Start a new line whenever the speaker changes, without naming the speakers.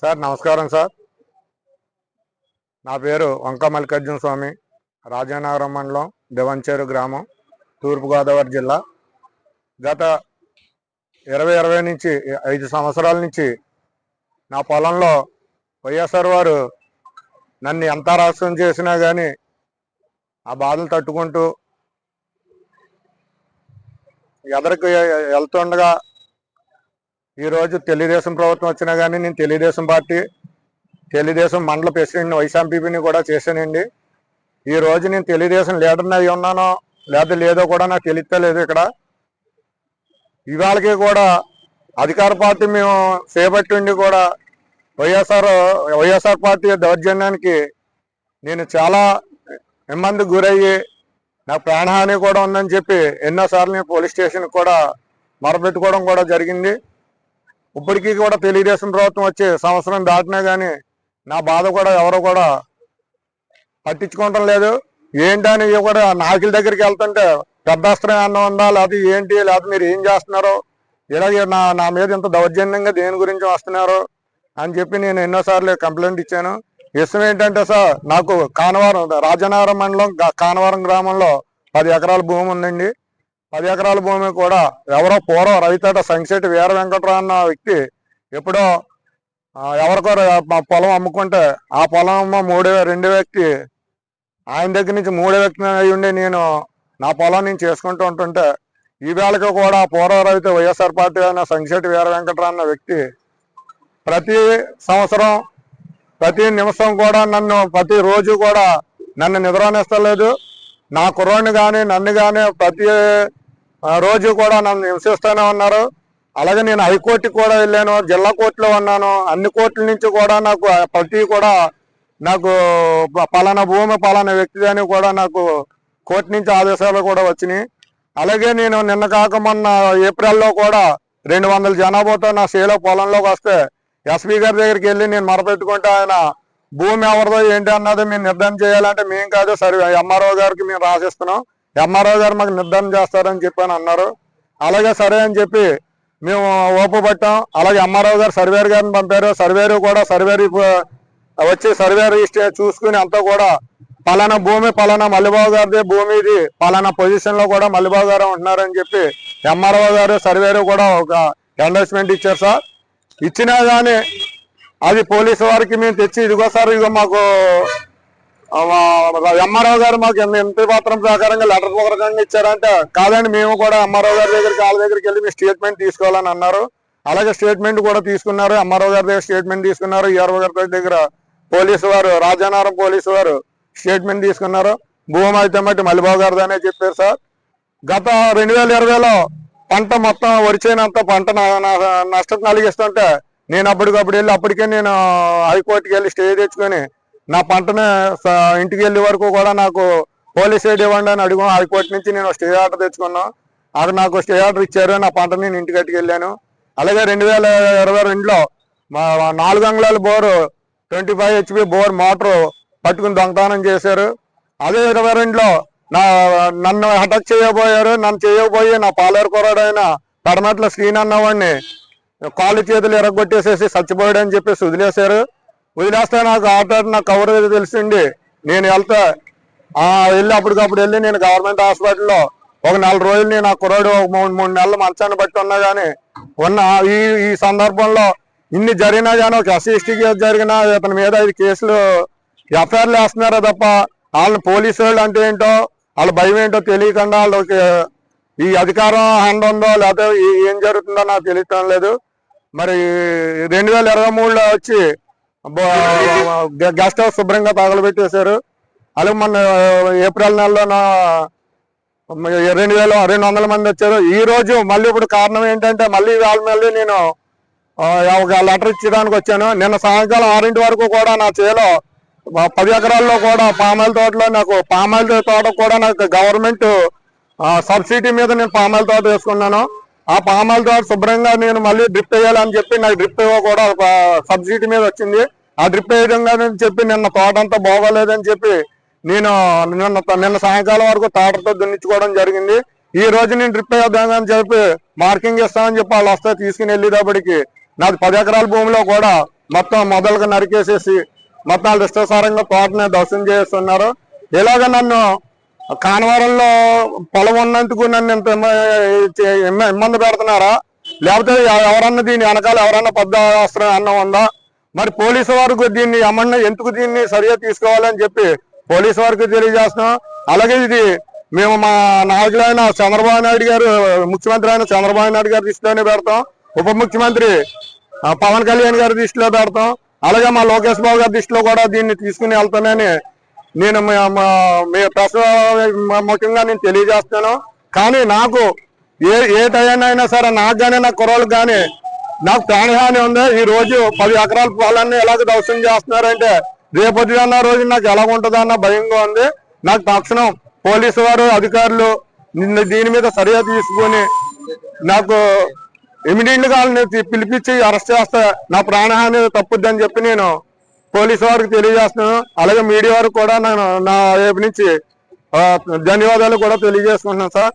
Sir నమస్కారం sir. నా పేరు వంక మల్లికార్జున స్వామి రాజానగరం మండలం దివంచేరు గ్రామం తూర్పుగోదావరి జిల్లా. గత ఇరవై ఇరవై నుంచి ఐదు సంవత్సరాల నుంచి నా పొలంలో వైఎస్ఆర్ వారు నన్ను ఎంత రాష్ట్రం చేసినా కానీ ఆ బాధలు తట్టుకుంటూ ఎదరికి వెళ్తుండగా ఈరోజు తెలుగుదేశం ప్రభుత్వం వచ్చినా కానీ నేను తెలుగుదేశం పార్టీ తెలుగుదేశం మండల ప్రెసిడెంట్ వైఎస్ఆర్పీని కూడా చేశానండి. ఈ రోజు నేను తెలుగుదేశం లీడర్ని అయి ఉన్నానో లేదా లేదో కూడా నాకు తెలియలేదు ఇక్కడ. ఇవాళకి కూడా అధికార పార్టీ మేము చేపట్టిండి కూడా వైఎస్ఆర్ వైఎస్ఆర్ పార్టీ దౌర్జన్యానికి నేను చాలా ఇబ్బంది గురయ్యి నాకు ప్రాణహాని కూడా ఉందని చెప్పి ఎన్నోసార్లు నేను పోలీస్ స్టేషన్కి కూడా మరబెట్టుకోవడం కూడా జరిగింది. ఇప్పటికీ కూడా తెలుగుదేశం ప్రభుత్వం వచ్చి సంవత్సరం దాటినా కానీ నా బాధ కూడా ఎవరు కూడా పట్టించుకోవటం లేదు. ఏంటని కూడా నాయకుల దగ్గరికి వెళ్తుంటే పెద్దాస్త్రం అన్నం ఉందా లేకపోతే ఏంటి లేకపోతే మీరు ఏం చేస్తున్నారు ఇలాగే నా నా మీద ఇంత దౌర్జన్యంగా దేని గురించి వస్తున్నారు అని చెప్పి నేను ఎన్నోసార్లు కంప్లైంట్ ఇచ్చాను. విషయం ఏంటంటే సార్ నాకు కానవరం రాజనగరం మండలం కానవరం గ్రామంలో పది ఎకరాల భూమి ఉందండి. పది ఎకరాల భూమి కూడా ఎవరో పూర్వం రవితేట సంగశెట్టి వీర వెంకటరావు అన్న వ్యక్తి ఎప్పుడో ఎవరికో పొలం అమ్ముకుంటే ఆ పొలం మూడు రెండు వ్యక్తి ఆయన దగ్గర నుంచి మూడో వ్యక్తి అయ్యుండి నేను నా పొలం నేను చేసుకుంటూ ఉంటుంటే ఈ వేళకి కూడా పూర్వ రైతు వైఎస్ఆర్ పార్టీ అయిన సంగశెట్టి వీర వెంకటరావు అన్న వ్యక్తి ప్రతి సంవత్సరం ప్రతి నిమిషం కూడా నన్ను ప్రతి రోజు కూడా నన్ను నిద్రనిస్తలేదు. నా కుర్రాడిని కానీ నన్ను కానీ ప్రతి రోజు కూడా నన్ను హింసిస్తూనే ఉన్నారు. అలాగే నేను హైకోర్టుకి కూడా వెళ్ళాను జిల్లా కోర్టులో ఉన్నాను. అన్ని కోర్టుల నుంచి కూడా నాకు ప్రతి కూడా నాకు పలానా భూమి పలానా వ్యక్తి అని కూడా నాకు కోర్టు నుంచి ఆదేశాలు కూడా వచ్చినాయి. అలాగే నేను నిన్న కాక మొన్న ఏప్రిల్లో కూడా రెండు వందల జనాభాతో నా సేలో పొలంలోకి వస్తే ఎస్పీ గారి దగ్గరికి వెళ్ళి నేను మొరపెట్టుకుంటే ఆయన భూమి ఎవరిదో ఏంటి అన్నది మేము నిర్ధారణ చేయాలంటే మేము కాదు సరే ఎంఆర్ఓ గారికి మేము రాసిస్తున్నాం. ఎంఆర్ఓ గారు మాకు నిర్ధారణ చేస్తారని చెప్పి అన్నారు. అలాగే సరే అని చెప్పి మేము ఓపు పట్టాం. అలాగే ఎంఆర్ఓ గారు సర్వేర్ గారిని పంపారు. సర్వేరు కూడా సర్వేరు వచ్చి సర్వేర్ చూసుకుని అంతా కూడా పలానా భూమి పలానా మల్లిబాబు గారిది భూమి ఇది. పలానా పొజిషన్లో కూడా మల్లిబాబు గారు ఉంటున్నారని చెప్పి ఎంఆర్ఓ గారు సర్వేరు కూడా ఒక ఎండోర్స్మెంట్ ఇచ్చారు సార్. ఇచ్చినా కానీ అది పోలీసు వారికి మేము తెచ్చి ఇదిగో సార్ ఇదిగో మాకు ఎంఆర్ఓ గారు మాకు ఎంపీ పత్రం ప్రకారంగా లెటర్ పూర్వకంగా ఇచ్చారంటే కాదండి మేము కూడా ఎంఆర్ఓ గారి దగ్గరికి వాళ్ళ దగ్గరికి వెళ్ళి మీ స్టేట్మెంట్ తీసుకోవాలని అన్నారు. అలాగే స్టేట్మెంట్ కూడా తీసుకున్నారు. ఎంఆర్ఓ గారి దగ్గర స్టేట్మెంట్ తీసుకున్నారు. ఈఆర్ఓ గారి దగ్గర పోలీసు వారు రాజానారం పోలీసు వారు స్టేట్మెంట్ తీసుకున్నారు. భూమి అయితే మట్టి మల్లిబాబు గారిదనే చెప్పారు సార్. గత రెండు వేల ఇరవైలో పంట మొత్తం వరిచేనంత పంట నా- నష్టం కలిగిస్తుంటే నేను అప్పటికప్పుడు వెళ్ళి అప్పటికే నేను హైకోర్టుకి వెళ్ళి స్టే తెచ్చుకొని నా పంటను స- ఇంటికి వెళ్ళే వరకు కూడా నాకు పోలీస్ ఎయిడ్ ఇవ్వండి అని అడిగాను హైకోర్టు నుంచి నేను స్టే ఆర్డర్ తెచ్చుకున్నాను అక్కడ నాకు స్టే ఆర్డర్ ఇచ్చారు. నా పంటని నేను ఇంటికి వెళ్ళాను. అలాగే రెండు వేల ఇరవై రెండులో మా నాలుగు అంగుళాల bore twenty five HP bore motor పట్టుకుని దొంగతనం చేశారు. అదే ఇరవై రెండులో నా నన్ను అటాక్ చేయబోయారు. నన్ను చేయబోయి నా పాలేరు కుర్రాడైన పడమట్ల శ్రీనన్నవాడిని కాళ్ళు చేతులు ఎరగొట్టేసేసి చచ్చిపోయాడు అని చెప్పేసి వదిలేశారు. వదిలేస్తా నాకు ఆటో నాకు కవర్ తెలిసిండి నేను వెళ్తే వెళ్ళి అప్పటికప్పుడు వెళ్ళి నేను గవర్నమెంట్ హాస్పిటల్లో ఒక నెల రోజులు నేను ఆ కుర్రాడు ఒక మూడు మూడు నెలలు మంచాన్ని బట్టి ఉన్నా కానీ ఉన్న ఈ ఈ సందర్భంలో ఇన్ని జరిగినా కానీ ఒక ఎస్సీ కేసు జరిగినా ఇతని మీద ఐదు కేసులు ఎఫ్ఐఆర్లు వేస్తున్నారా తప్ప వాళ్ళని పోలీసు వాళ్ళు అంటే ఏంటో వాళ్ళ భయం ఏంటో తెలియకుండా వాళ్ళకి ఈ అధికారం హ్యాండ్ ఉందో లేకపోతే ఏం జరుగుతుందో నాకు తెలియటం లేదు. మరి రెండు వేల ఇరవై మూడులో వచ్చి గెస్ట్ హౌస్ శుభ్రంగా తగలబెట్టేశారు. అలాగే మొన్న ఏప్రిల్ నెలలోన రెండు వేల రెండు వందల మంది వచ్చారు. ఈ రోజు మళ్ళీ ఇప్పుడు కారణం ఏంటంటే మళ్ళీ వాళ్ళ మళ్ళీ నేను ఒక లెటర్ ఇచ్చడానికి వచ్చాను. నిన్న సాయంకాలం ఆరింటి వరకు కూడా నా చేలో పది ఎకరాల్లో కూడా పామాయిల తోటలో నాకు పామాయిల తోట కూడా నాకు గవర్నమెంట్ సబ్సిడీ మీద నేను పామాయిల తోట వేసుకున్నాను. ఆ పామాయిల తోట శుభ్రంగా నేను మళ్ళీ డ్రిప్ వేయాలని చెప్పి నాకు డ్రిప్ కూడా సబ్సిడీ మీద వచ్చింది. ఆ డ్రిప్ వేయడంగా చెప్పి నిన్న తోట అంతా బాగోలేదని చెప్పి నేను నిన్న నిన్న సాయంకాలం వరకు తోటతో దున్నించుకోవడం జరిగింది. ఈ రోజు నేను డ్రిప్ వేద్దామని చెప్పి మార్కింగ్ ఇస్తామని చెప్పి వాళ్ళు వస్తే తీసుకుని వెళ్ళేటప్పటికి నాది పది ఎకరాల భూమిలో కూడా మొత్తం మొదలుగా నరికేసేసి మొత్తం వాళ్ళు ఇష్టసారంగా తోటని దర్శనం చేస్తున్నారు. ఇలాగ నన్ను కానవరంలో పొలం ఉన్నందుకు నన్ను ఇంత ఇబ్బంది పెడుతున్నారా? లేకపోతే ఎవరన్నా దీని వెనకాల ఎవరన్నా పెద్ద అవసరం అన్న ఉందా? మరి పోలీసు వారికి దీన్ని ఏమన్నా ఎందుకు దీన్ని సరిగా తీసుకోవాలని చెప్పి పోలీసు వారికి తెలియజేస్తున్నాం. అలాగే ఇది మేము మా నాయకులైన చంద్రబాబు నాయుడు గారు ముఖ్యమంత్రి అయిన చంద్రబాబు నాయుడు గారి దృష్టిలోనే పెడతాం. ఉప ముఖ్యమంత్రి పవన్ కళ్యాణ్ గారి దృష్టిలో పెడతాం. అలాగే మా లోకేష్ బాబు గారి దృష్టిలో కూడా దీన్ని తీసుకుని వెళ్తానని నేను మా- మీ ప్రశ్న ముఖ్యంగా నేను తెలియజేస్తాను కానీ నాకు ఏ ఏ టైంలో సరే నాకు కానీ నా కుర్రోళ్ళకి కానీ నాకు ప్రాణహాని ఉంది. ఈ రోజు పది ఎకరాల పొలాన్ని ఎలాగ దౌర్జన్యం చేస్తున్నారంటే రేపొద్దున్న రోజు నాకు ఎలా ఉంటుందో అన్న భయంగా ఉంది. నాకు తక్షణం పోలీసు వారు అధికారులు నిన్న దీని మీద సరిగా తీసుకొని నాకు ఇమీడియట్గా పిలిపించి అరెస్ట్ చేస్తే నా ప్రాణహాని తప్పుద్దని చెప్పి నేను పోలీసు వారికి తెలియజేస్తున్నాను. అలాగే మీడియా వారికి కూడా నేను నా వైపు నుంచి ధన్యవాదాలు కూడా తెలియజేసుకుంటున్నాను సార్.